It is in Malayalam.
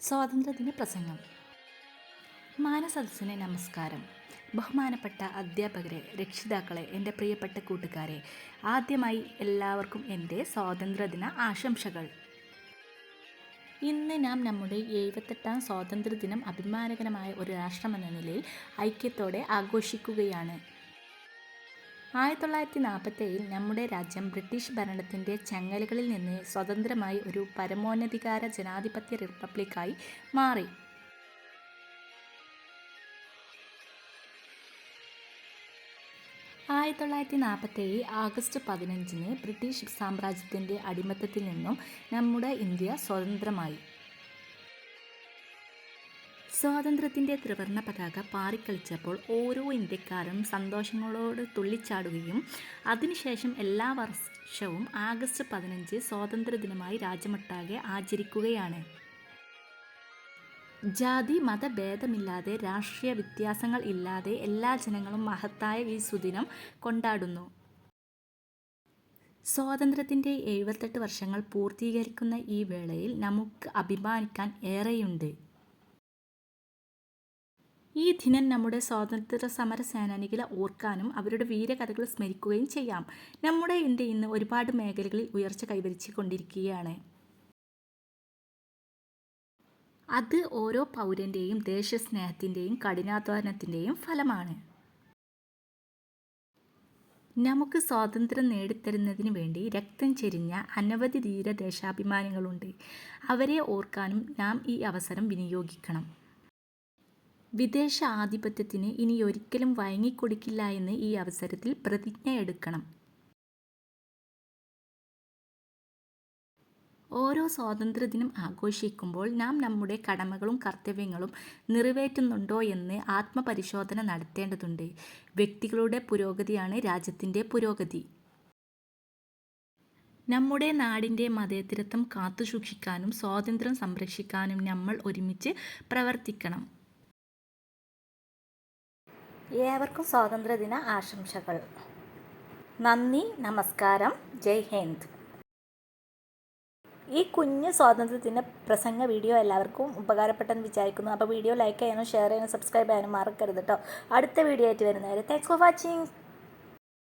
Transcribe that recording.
സ്വാതന്ത്ര്യദിന പ്രസംഗം മാനസദസ്സിന് നമസ്കാരം. ബഹുമാനപ്പെട്ട അധ്യാപകരെ രക്ഷിതാക്കളെ എന്റെ പ്രിയപ്പെട്ട കൂട്ടുകാരെ ആദ്യമായി എല്ലാവർക്കും എന്റെ സ്വാതന്ത്ര്യദിന ആശംസകൾ. ഇന്ന് നാം നമ്മുടെ എഴുപത്തെട്ടാം സ്വാതന്ത്ര്യദിനം അഭിമാനകരമായ ഒരു രാഷ്ട്രമെന്ന നിലയിൽ ഐക്യത്തോടെ ആഘോഷിക്കുകയാണ്. ആയിരത്തി തൊള്ളായിരത്തി നാൽപ്പത്തേഴിൽ നമ്മുടെ രാജ്യം ബ്രിട്ടീഷ് ഭരണത്തിന്റെ ചങ്ങലകളിൽ നിന്ന് സ്വതന്ത്രമായി ഒരു പരമോന്നതികാര ജനാധിപത്യ റിപ്പബ്ലിക്കായി മാറി. ആയിരത്തി തൊള്ളായിരത്തി നാൽപ്പത്തേഴ് ആഗസ്റ്റ് പതിനഞ്ചിന് ബ്രിട്ടീഷ് സാമ്രാജ്യത്തിന്റെ അടിമത്തത്തിൽ നിന്നും നമ്മുടെ ഇന്ത്യ സ്വതന്ത്രമായി. സ്വാതന്ത്ര്യത്തിന്റെ ത്രിവർണ പതാക പാറിക്കളിച്ചപ്പോൾ ഓരോ ഇന്ത്യക്കാരും സന്തോഷങ്ങളോട് തുള്ളിച്ചാടുകയും അതിനുശേഷം എല്ലാ വർഷവും ആഗസ്റ്റ് പതിനഞ്ച് സ്വാതന്ത്ര്യദിനമായി രാജ്യമൊട്ടാകെ ആചരിക്കുകയാണ്. ജാതി മതഭേദമില്ലാതെ രാഷ്ട്രീയ വ്യത്യാസങ്ങൾ ഇല്ലാതെ എല്ലാ ജനങ്ങളും മഹത്തായ ഈ സുദിനം കൊണ്ടാടുന്നു. സ്വാതന്ത്ര്യത്തിന്റെ എഴുപത്തെട്ട് വർഷങ്ങൾ പൂർത്തീകരിക്കുന്ന ഈ വേളയിൽ നമുക്ക് അഭിമാനിക്കാൻ ഏറെയുണ്ട്. ഈ ദിനം നമ്മുടെ സ്വാതന്ത്ര്യ സമര സേനാനികളെ ഓർക്കാനും അവരുടെ വീരകഥകൾ സ്മരിക്കുകയും ചെയ്യാം. നമ്മുടെ ഇന്ത്യ ഇന്ന് ഒരുപാട് മേഖലകളിൽ ഉയർച്ച കൈവരിച്ചു കൊണ്ടിരിക്കുകയാണ് അത് ഓരോ പൗരന്റെയും ദേശസ്നേഹത്തിന്റെയും കഠിനാധ്വാനത്തിന്റെയും ഫലമാണ്. നമുക്ക് സ്വാതന്ത്ര്യം നേടിത്തരുന്നതിന് വേണ്ടി രക്തം ചെരിഞ്ഞ അനവധി ധീര ദേശാഭിമാനികളുണ്ട് അവരെ ഓർക്കാനും നാം ഈ അവസരം വിനിയോഗിക്കണം. വിദേശ ആധിപത്യത്തിന് ഇനി ഒരിക്കലും വഴങ്ങിക്കൊടുക്കില്ല എന്ന് ഈ അവസരത്തിൽ പ്രതിജ്ഞ എടുക്കണം ഓരോ സ്വാതന്ത്ര്യദിനം ആഘോഷിക്കുമ്പോൾ നാം നമ്മുടെ കടമകളും കർത്തവ്യങ്ങളും നിറവേറ്റുന്നുണ്ടോ എന്ന് ആത്മപരിശോധന നടത്തേണ്ടതുണ്ട്. വ്യക്തികളുടെ പുരോഗതിയാണ് രാജ്യത്തിന്റെ പുരോഗതി. നമ്മുടെ നാടിന്റെ മതേതരത്വം കാത്തുസൂക്ഷിക്കാനും സ്വാതന്ത്ര്യം സംരക്ഷിക്കാനും നമ്മൾ ഒരുമിച്ച് പ്രവർത്തിക്കണം. ഏവർക്കും സ്വാതന്ത്ര്യദിന ആശംസകൾ. നന്ദി നമസ്കാരം. ജയ് ഹിന്ദ്. ഈ കുഞ്ഞ് സ്വാതന്ത്ര്യത്തിന്റെ പ്രസംഗ വീഡിയോ എല്ലാവർക്കും ഉപകാരപ്പെട്ടെന്ന് വിചാരിക്കുന്നു. അപ്പോൾ വീഡിയോ ലൈക്ക് ചെയ്യാനും ഷെയർ ചെയ്യാനും സബ്സ്ക്രൈബ് ചെയ്യാനും മറക്കരുത് കേട്ടോ അടുത്ത വീഡിയോ ആയിട്ട് വരുന്നവരെ താങ്ക്സ് ഫോർ വാച്ചിങ്